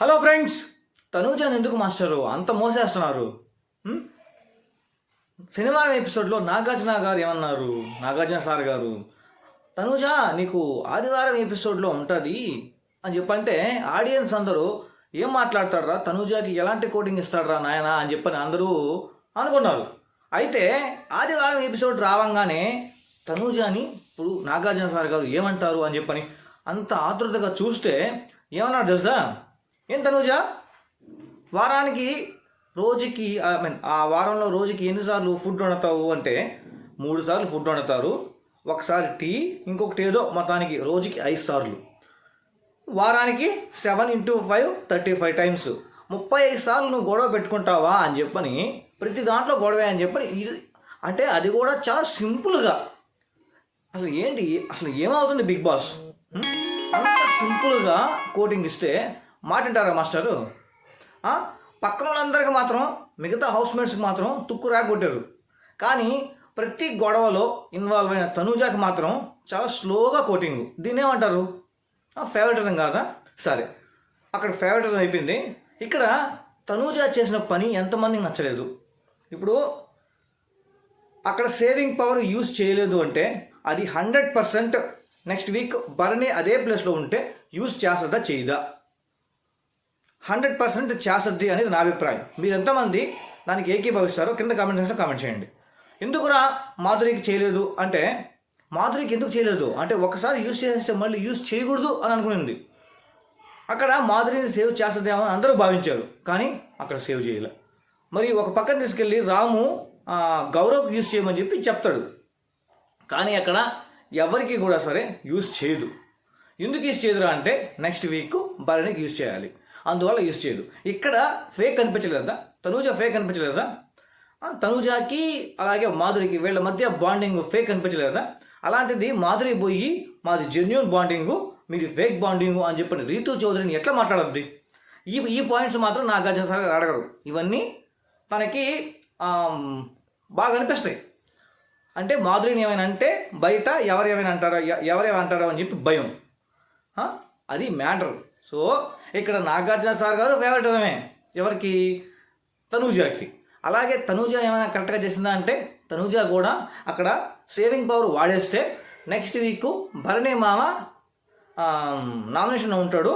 Hello friends తనూజాని ఎందుకు master? అంత మోసేస్తున్నారు. Cinema శనివారం ఎపిసోడ్లో నాగార్జున గారు ఏమన్నారు? నాగార్జున సార్ గారు తనూజ నీకు ఆదివారం ఎపిసోడ్లో ఉంటుంది. అని చెప్పంటే ఆడియన్స్ అందరూ ఏం మాట్లాడతాడరా? తనూజాకి ఎలాంటి కోటింగ్ ఇస్తాడరా నాయన? అని చెప్పని అందరూ అనుకున్నారు. అయితే ఆదివారం ఎపిసోడ్ రావంగానే తనూజాని ఇప్పుడు నాగార్జున సార్ గారు ఏమంటారు? అని చెప్పని అంత ఆతృతగా చూస్తే ఏమన్నారు తెలుసా? ఏం తనూజ? వారానికి రోజుకి ఐ మీన్ ఆ వారంలో రోజుకి ఎన్నిసార్లు ఫుడ్ వండుతావు అంటే మూడు సార్లు ఫుడ్ వండుతారు. ఒకసారి టీ ఇంకొకటి ఏదో మొత్తానికి రోజుకి ఐదు సార్లు. వారానికి seven into five thirty five times. ముప్పై ఐదు సార్లు నువ్వు గొడవ పెట్టుకుంటావా అని చెప్పని ప్రతి దాంట్లో గొడవే అని చెప్పని ఇది అంటే అది కూడా చాలా సింపుల్గా. అసలు ఏంటి? అసలు ఏమవుతుంది బిగ్ బాస్? అంత సింపుల్గా కోటింగ్ ఇస్తే మాట వింటారా మాస్టరు? పక్కన వాళ్ళందరికీ మాత్రం మిగతా హౌస్ మేట్స్కి మాత్రం తుక్కు రాకొట్టారు కానీ ప్రతి గొడవలో ఇన్వాల్వ్ అయిన తనూజాకి మాత్రం చాలా స్లోగా కోటింగ్. దీన్ని ఏమంటారు ఫేవరెటిజం కాదా? సరే. అక్కడ ఫేవరెటిజం అయిపోయింది. ఇక్కడ తనూజ చేసిన పని ఎంతమందికి నచ్చలేదు? ఇప్పుడు అక్కడ సేవింగ్ పవర్ యూజ్ చేయలేదు అంటే అది hundred percent next week Bharani అదే ప్లేస్లో ఉంటే యూజ్ చేస్తుందా చేయదా? హండ్రెడ్ పర్సెంట్ చేస్తుంది అనేది నా అభిప్రాయం. మీరు ఎంతమంది దానికి ఏకీభవిస్తారో కింద కామెంట్ సెక్షన్లో కామెంట్ చేయండి. ఎందుకురా మాధురికి చేయలేదు? అంటే మాధురికి ఎందుకు చేయలేదు? అంటే ఒకసారి యూజ్ చేస్తే మళ్ళీ యూజ్ చేయకూడదు అని అనుకునింది. అక్కడ మాధురిని సేవ్ చేస్తుందేమో అని అందరూ భావించారు. కానీ అక్కడ సేవ్ చేయలే. మరి ఒక పక్కన తీసుకెళ్ళి రాము ఆ, గౌరవ్ యూజ్ చేయమని చెప్పి చెప్తాడు. కానీ అక్కడ ఎవరికి కూడా సరే యూజ్ చేయదు. ఎందుకు యూజ్ చేయదురా అంటే నెక్స్ట్ వీక్ భరణికి యూజ్ చేయాలి. అందువల్ల యూజ్ చేయదు. ఇక్కడ ఫేక్ కనిపించలేదా తనూజ ఫేక్ కనిపించలేదా తనుజాకి తనూజాకి అలాగే మాధురికి వీళ్ళ మధ్య బాండింగ్ ఫేక్ కనిపించలేదా అలాంటిది మాధురి పోయి మాది జెన్యున్ బాండింగ్ మీది ఫేక్ బాండింగ్ అని చెప్పిన రీతు చౌదరిని ఎట్లా మాట్లాడద్ది? ఈ ఈ పాయింట్స్ మాత్రం నాగార్జున సార్ అడగరు ఇవన్నీ తనకి బాగా అనిపిస్తాయి. అంటే మాధురిని ఏమైనా అంటే బయట ఎవరు ఏమైనా అంటారా? ఎ- అంటారా అని చెప్పి భయం. అది మ్యాటర్. సో ఇక్కడ నాగార్జున సార్ గారు ఫేవరెటమే ఎవరికి? తనూజాకి. అలాగే తనూజ ఏమైనా కరెక్ట్గా చేసిందా అంటే తనూజ కూడా అక్కడ సేవింగ్ పవర్ వాడేస్తే నెక్స్ట్ వీక్ భరణి మామ నామినేషన్ ఉంటాడు.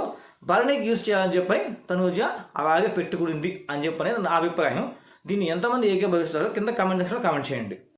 భరణికి యూజ్ చేయాలని చెప్పి తనూజ అలాగే పెట్టుకునింది అని చెప్పి అనేది నా అభిప్రాయం. దీన్ని ఎంతమంది ఏకీభవిస్తారో కింద కామెంట్ సెక్షన్లో కామెంట్ చేయండి.